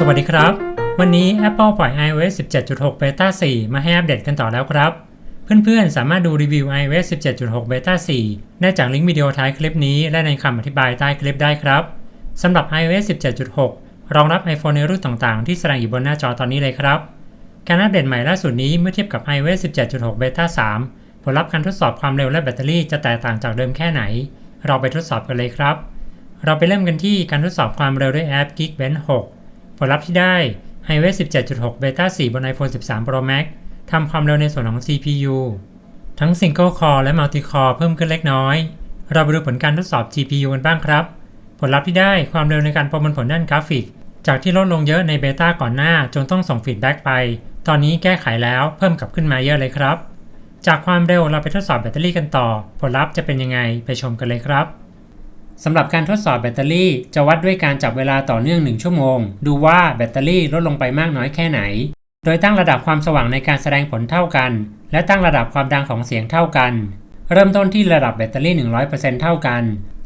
สวัสดีครับ วันนี้ Apple ปล่อย iOS 17.6 Beta 4 มาให้อัปเดตกันต่อแล้วครับ เพื่อนๆ สามารถดูรีวิว iOS 17.6 Beta 4 ได้จากลิงก์วิดีโอท้ายคลิปนี้ และในคำอธิบายใต้คลิปได้ครับสำหรับ iOS 17.6 รองรับ iPhone ในรุ่นต่างๆ ที่แสดงอยู่บนหน้าจอตอนนี้เลยครับ การอัปเดตใหม่ล่าสุดนี้เมื่อเทียบกับ iOS 17.6 Beta 3 ผลลัพธ์การทดสอบความเร็วและแบตเตอรี่จะแตกต่างจากเดิมแค่ไหน เราไปทดสอบกันเลยครับ เราไปเริ่มกันที่การทดสอบความเร็วด้วยแอป Geekbench 6 ผลลัพธ์ที่ได้ iOS 17.6 Beta 4 บน iPhone 13 Pro Max ทำความเร็วในส่วนของ CPU ทั้ง Single Core และ Multi Core เพิ่มขึ้นเล็กน้อย เราไปดูผลการทดสอบ GPU กันบ้างครับ ผลลัพธ์ที่ได้ความเร็วในการประมวลผลด้านกราฟิก จากที่ลดลงเยอะในเบต้าก่อนหน้าจนต้องส่งฟีดแบ็กไป ตอนนี้แก้ไขแล้วเพิ่มกลับขึ้นมาเยอะเลยครับ จากความเร็วเราไปทดสอบแบตเตอรี่กันต่อ ผลลัพธ์จะเป็นยังไงไปชมกันเลยครับ สำหรับการทดสอบแบตเตอรี่ จะวัดด้วยการจับเวลาต่อเนื่อง 1 ชั่วโมง ดูว่าแบตเตอรี่ลดลงไปมากน้อยแค่ไหน โดยตั้งระดับความสว่างในการแสดงผลเท่ากัน และตั้งระดับความดังของเสียงเท่ากัน เริ่มต้นที่ระดับแบตเตอรี่ 100%เท่ากัน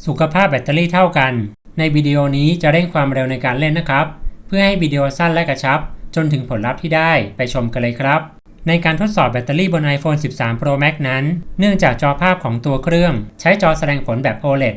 สุขภาพแบตเตอรี่เท่ากัน ในวิดีโอนี้จะเร่งความเร็วในการเล่นนะครับ เพื่อให้วิดีโอสั้นและกระชับ จนถึงผลลัพธ์ที่ได้ไปชมกันเลยครับในการทดสอบแบตเตอรี่บน iPhone 13 Pro Max นั้น เนื่องจากจอภาพของตัวเครื่อง ใช้จอแสดงผลแบบ OLED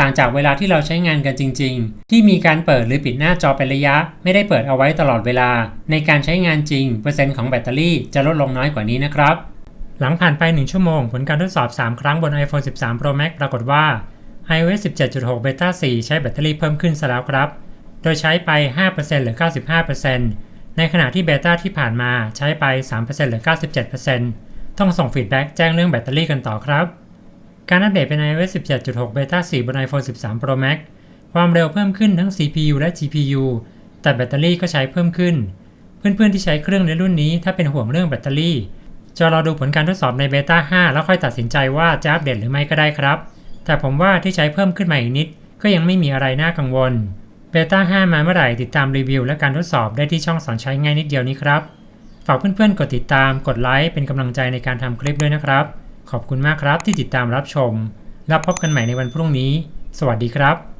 ต่างจากเวลาที่เราใช้งานกันจริง ๆ ที่มีการเปิดหรือปิดหน้าจอเป็นระยะ ไม่ได้เปิดเอาไว้ตลอดเวลา ในการใช้งานจริง เปอร์เซ็นต์ของแบตเตอรี่จะลดลงน้อยกว่านี้นะครับ หลังผ่านไป 1 ชั่วโมง ผลการทดสอบ 3 ครั้งบน iPhone 13 Pro Max ปรากฏว่า iOS 17.6 Beta 4 ใช้แบตเตอรี่เพิ่มขึ้นซะแล้วครับ โดยใช้ไป 5%หรือ 95%ในขณะที่เบต้าที่ผ่านมาใช้ไป 3%หรือ 97%ต้องส่งฟีดแบ็กแจ้งเรื่องแบตเตอรี่กันต่อครับ การอัปเดตเป็น iOS 17.6 Beta 4 บน iPhone 13 Pro Max ความเร็วเพิ่มขึ้นทั้ง CPU และ GPU แต่แบตเตอรี่ก็ใช้เพิ่มขึ้น เพื่อนๆที่ใช้เครื่องในรุ่นนี้ถ้าเป็นห่วงเรื่องแบตเตอรี่จะรอดูผลการทดสอบในเบต้า5 แล้วค่อยตัดสินใจว่าจะอัปเดตหรือไม่ก็ได้ครับ แต่ผมว่าที่ใช้เพิ่มขึ้นมาอีกนิด ก็ยังไม่มีอะไรน่ากังวล เบต้า5 มาเมื่อไหร่ติดตามรีวิวและการทดสอบได้ที่ช่องสอนใช้ง่ายนิดเดียวนี้ครับ ฝากเพื่อนๆกดติดตาม กดไลค์เป็นกำลังใจในการทำคลิปด้วยนะครับ ขอบคุณมากครับที่ติดตามรับชม แล้วพบกันใหม่ในวันพรุ่งนี้ สวัสดีครับ